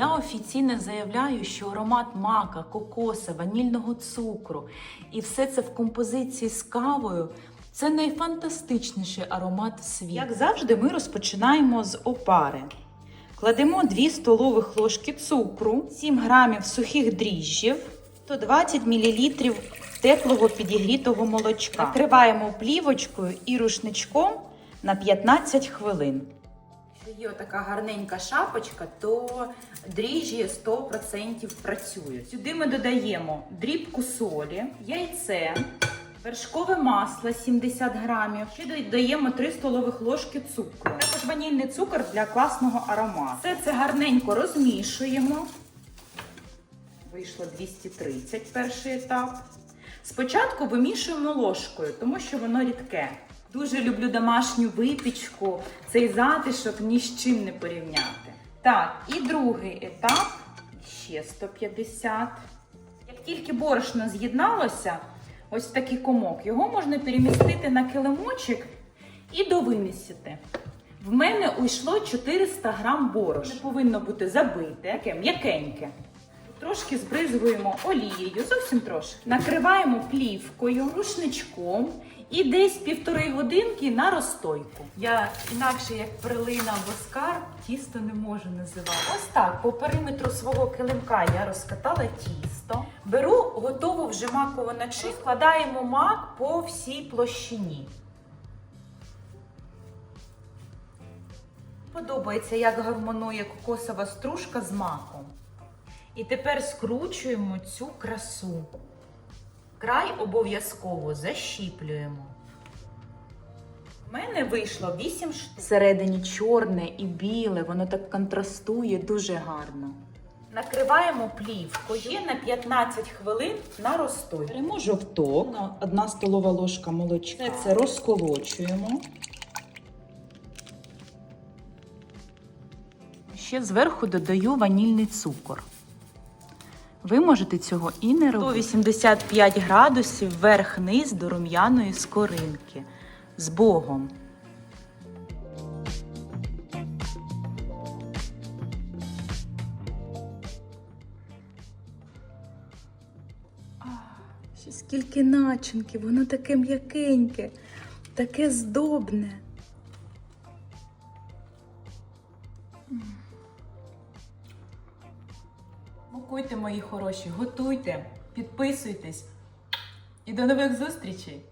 Я офіційно заявляю, що аромат мака, кокоса, ванільного цукру і все це в композиції з кавою. Це найфантастичніший аромат світу. Як завжди, ми розпочинаємо з опари. Кладемо 2 столових ложки цукру, 7 грамів сухих дріжджів, 120 мл теплого підігрітого молочка. Накриваємо плівочкою і рушничком на 15 хвилин. Якщо є така гарненька шапочка, то дріжджі 100% працюють. Сюди ми додаємо дрібку солі, яйце, вершкове масло 70 грамів. Ще додаємо 3 столових ложки цукру. Також ванільний цукор для класного аромату. Все це гарненько розмішуємо. Вийшло 230 перший етап. Спочатку вимішуємо ложкою, тому що воно рідке. Дуже люблю домашню випічку. Цей затишок ні з чим не порівняти. Так, і другий етап ще 150. Як тільки борошно з'єдналося, ось такий комок, його можна перемістити на килимочок і довимісити. В мене уйшло 400 грам борошна. Не повинно бути забите, таке м'якеньке. Трошки збризгуємо олією, зовсім трошки. Накриваємо плівкою, рушничком і десь півтори годинки на розстойку. Я інакше як перлина або скарб тісто не можу називати. Ось так, по периметру свого килимка я розкатала тісто. Беру готову вже макову начинку, складаємо мак по всій площині. Подобається, як гармонує кокосова стружка з маком. І тепер скручуємо цю красу. Край обов'язково защіплюємо. У мене вийшло 8 штук. Всередині чорне і біле, воно так контрастує дуже гарно. Накриваємо плівкою Ще на 15 хвилин на розстой. Беремо жовток, одна столова ложка молочка. Все це розколочуємо. Ще зверху додаю ванільний цукор. Ви можете цього і не робити. 185 градусів вверх-низ до рум'яної скоринки. З Богом. Скільки начинки, воно таке м'якеньке, таке здобне. Смакуйте, мої хороші, готуйте, підписуйтесь і до нових зустрічей!